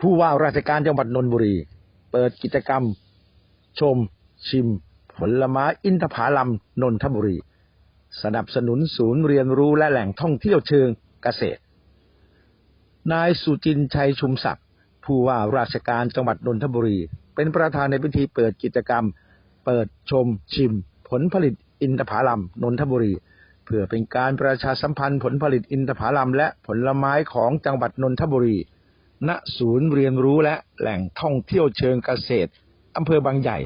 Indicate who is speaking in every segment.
Speaker 1: ผู้ว่าราชการจังหวัดนนทบุรี เปิดกิจกรรม ชม ชิม ผลไม้อินทผลัมนนทบุรี สนับสนุนศูนย์เรียนรู้และแหล่งท่องเที่ยวเชิงเกษตร นายสุจินชัยชุมศักดิ์ผู้ว่าราชการจังหวัดนนทบุรี เป็นประธานในพิธีเปิดกิจกรรม เปิดชม ชิม ผลผลิตอินทผลัมนนทบุรี เพื่อเป็นการประชาสัมพันธ์ผลผลิตอินทผลัมและผลไม้ของจังหวัดนนทบุรี ณศูนย์เรียนรู้และแหล่งท่องเที่ยวเชิงเกษตรอำเภอบางใหญ่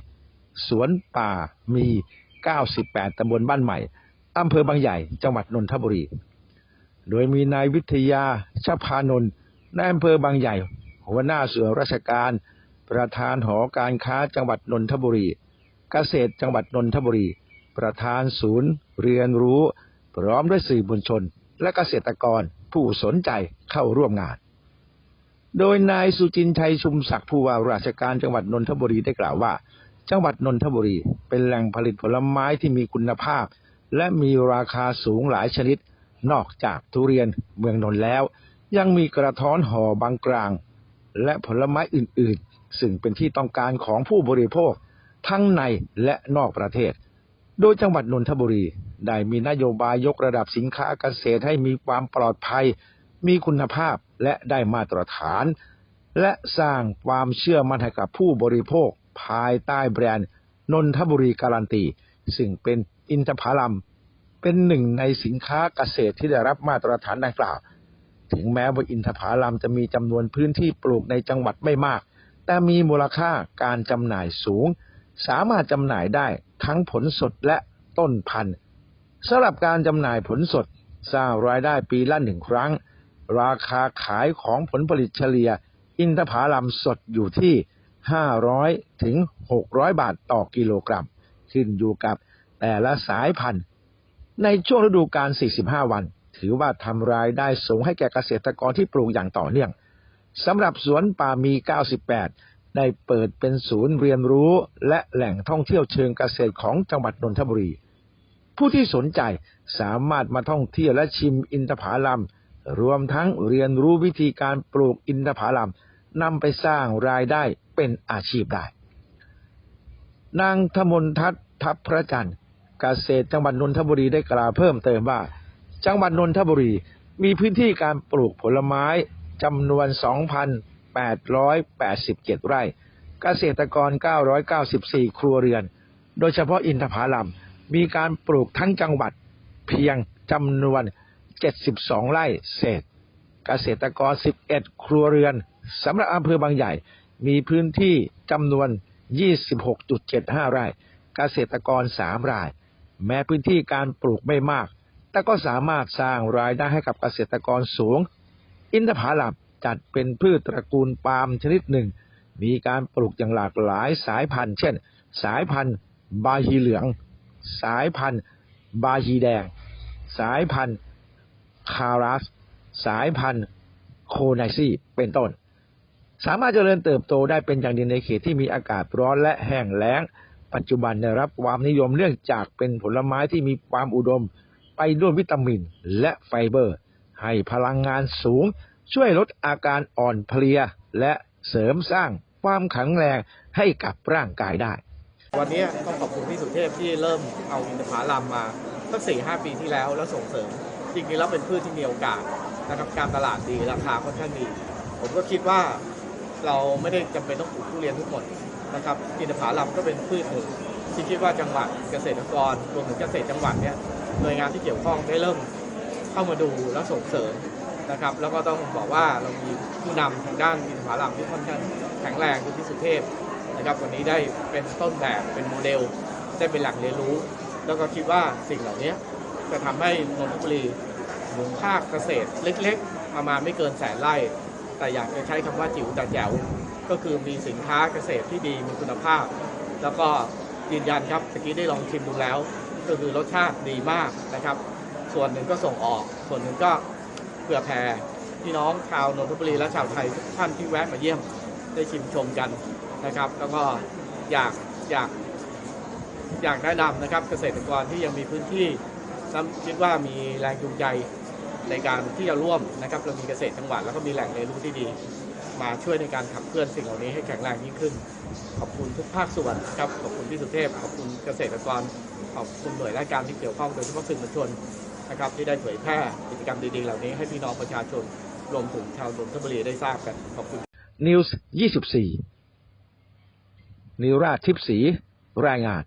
Speaker 1: สวนป่ามี 98 ตำบลบ้านใหม่อำเภอบางใหญ่ จังหวัดนนทบุรี โดยมีนายวิทยาชพานนท์นายอำเภอบางใหญ่ หัวหน้าส่วนราชการ ประธานหอการค้าจังหวัดนนทบุรี เกษตรจังหวัดนนทบุรี ประธานศูนย์ เรียนรู้ พร้อมด้วยสื่อมวลชน และเกษตรกรผู้สนใจเข้าร่วมงาน โดยนายสุจินชัยชุมศักดิ์ผู้ว่าราชการจังหวัดนนทบุรีได้กล่าวว่า จังหวัดนนทบุรีเป็นแหล่งผลิตผลไม้ที่มีคุณภาพ และมีราคาสูงหลายชนิด นอกจากทุเรียนเมืองนนท์แล้ว ยังมีกระท้อนห่อบางกลาง และผลไม้อื่นๆ ซึ่งเป็นที่ต้องการของผู้บริโภค ทั้งในและนอกประเทศ โดยจังหวัดนนทบุรีได้มีนโยบายยกระดับสินค้าเกษตรให้มีความปลอดภัย มีคุณภาพ และได้มาตรฐาน และสร้างความเชื่อมั่นให้กับผู้บริโภคภายใต้แบรนด์นนทบุรีการันตี ซึ่งเป็นอินทผลัมเป็นหนึ่งในสินค้าเกษตรที่ได้รับมาตรฐานดังกล่าว ถึงแม้ว่าอินทผลัมจะมีจำนวนพื้นที่ปลูกในจังหวัดไม่มาก แต่มีมูลค่าการจำหน่ายสูง สามารถจำหน่ายได้ทั้งผลสดและต้นพันธุ์สำหรับการจำหน่ายผลสดสร้างรายได้ปีละหนึ่งครั้ง ราคาขายของผลผลิตเฉลี่ย อินทผลัมสดอยู่ที่ 500 ถึง 600 บาทต่อกิโลกรัม ขึ้นอยู่กับแต่ละสายพันธุ์ ในช่วงฤดูกาล 45 วัน ถือว่าทำรายได้สูงให้แก่เกษตรกรที่ปลูกอย่างต่อเนื่องสำหรับสวนป่ามี 98 ได้เปิดเป็นศูนย์เรียนรู้และแหล่งท่องเที่ยวเชิงเกษตรของจังหวัดนนทบุรี ผู้ที่สนใจสามารถมาท่องเที่ยวและชิมอินทผลัม รวมทั้งเรียนรู้วิธีการปลูกอินทผลัมนำไปสร้างรายได้เป็นอาชีพได้ นางธมนทัศน์ทัพพระจันทร์เกษตรจังหวัดนนทบุรีได้กล่าวเพิ่มเติมว่า จังหวัดนนทบุรีมีพื้นที่การปลูกผลไม้จำนวน 2,887 ไร่ เกษตรกร 994 ครัวเรือน โดยเฉพาะอินทผลัมมีการปลูกทั้งจังหวัดเพียงจำนวน 72 ไร่เศษ เกษตรกร 11 ครัวเรือนสำหรับอำเภอบางใหญ่ มีพื้นที่จำนวน 26.75 ไร่ เกษตรกร 3 ราย แม้พื้นที่การปลูกไม่มาก แต่ก็สามารถสร้างรายได้ให้กับเกษตรกรสูง อินทผลัมจัดเป็นพืชตระกูลปาล์มชนิดหนึ่ง มีการปลูกอย่างหลากหลายสายพันธุ์ เช่น สายพันธุ์บาฮีเหลือง สายพันธุ์บาฮีแดง สายพันธุ์ คารัส สายพันธุ์โคไนซี่เป็นต้น สามารถเจริญเติบโตได้เป็นอย่างดีในเขตที่มีอากาศร้อนและแห้งแล้ง ปัจจุบันได้รับความนิยมเนื่องจากเป็นผลไม้ที่มีความอุดม ไปด้วยวิตามินและไฟเบอร์ ให้พลังงานสูง ช่วยลดอาการอ่อนเพลียและเสริมสร้างความแข็งแรงให้กับร่างกายได้
Speaker 2: วันนี้ต้องขอบคุณพี่สุเทพที่เริ่มเอาอินทผลัมมาตั้งสี่ห้าปีที่แล้วแล้วส่งเสริม จริงๆแล้วเป็นพืชที่มีโอกาสนะครับการตลาดดีราคาค่อนข้างดี ผมก็คิดว่าเราไม่ได้จำเป็นต้องปลูกทุเรียนทุกคนนะครับอินทผลัมก็เป็นพืชหนึ่งที่คิดว่าจังหวัดเกษตรกรรวมถึงเกษตรจังหวัดเนี่ยหน่วยงานที่เกี่ยวข้องได้เริ่มเข้ามาดูและส่งเสริมนะครับ แล้วก็ต้องบอกว่าเรามีผู้นำทางด้านอินทผลัมที่ค่อนข้างแข็งแรงคือพี่สุเทพนะครับวันนี้ได้เป็นต้นแบบเป็นโมเดล ได้เป็นหลักเรียนรู้ แล้วก็คิดว่าสิ่งเหล่านี้จะทำให้นนทบุรี หมุนภาคเกษตรเล็กๆ ประมาณไม่เกินแสนไร่ แต่อยากจะใช้คำว่าจิ๋วแต่แจ๋ว ก็คือมีสินค้าเกษตรที่ดีมีคุณภาพ แล้วก็ยืนยันครับตะกี้ได้ลองชิมดูแล้ว ก็คือรสชาติดีมากนะครับ ส่วนหนึ่งก็ส่งออก ส่วนหนึ่งก็เผื่อแผ่พี่น้องชาวนนทบุรีและชาวไทยทุกท่านที่แวะมาเยี่ยมได้ชิมชมกันนะครับ แล้วก็อยากอยากอยากแนะนำนะครับเกษตรกรที่ยังมีพื้นที่คิดว่ามีแรงจูงใจ ในการที่จะร่วมนะครับเรามีเกษตรจังหวัดแล้วก็มีแหล่งเรียนรู้ที่ดี มาช่วยในการขับเคลื่อนสิ่งเหล่านี้ให้แข็งแรงยิ่งขึ้น ขอบคุณทุกภาคส่วนครับขอบคุณพี่สุเทพขอบคุณเกษตรกรขอบคุณหน่วยราชการที่เกี่ยวข้องโดยเฉพาะสื่อมวลชนนะครับที่ได้เผยแพร่กิจกรรมดีๆเหล่านี้ให้พี่น้องประชาชนรวมถึงชาวนนทบุรีได้ทราบกันขอบคุณ
Speaker 1: นิวส์24นิราชทิพย์ศรีรายงาน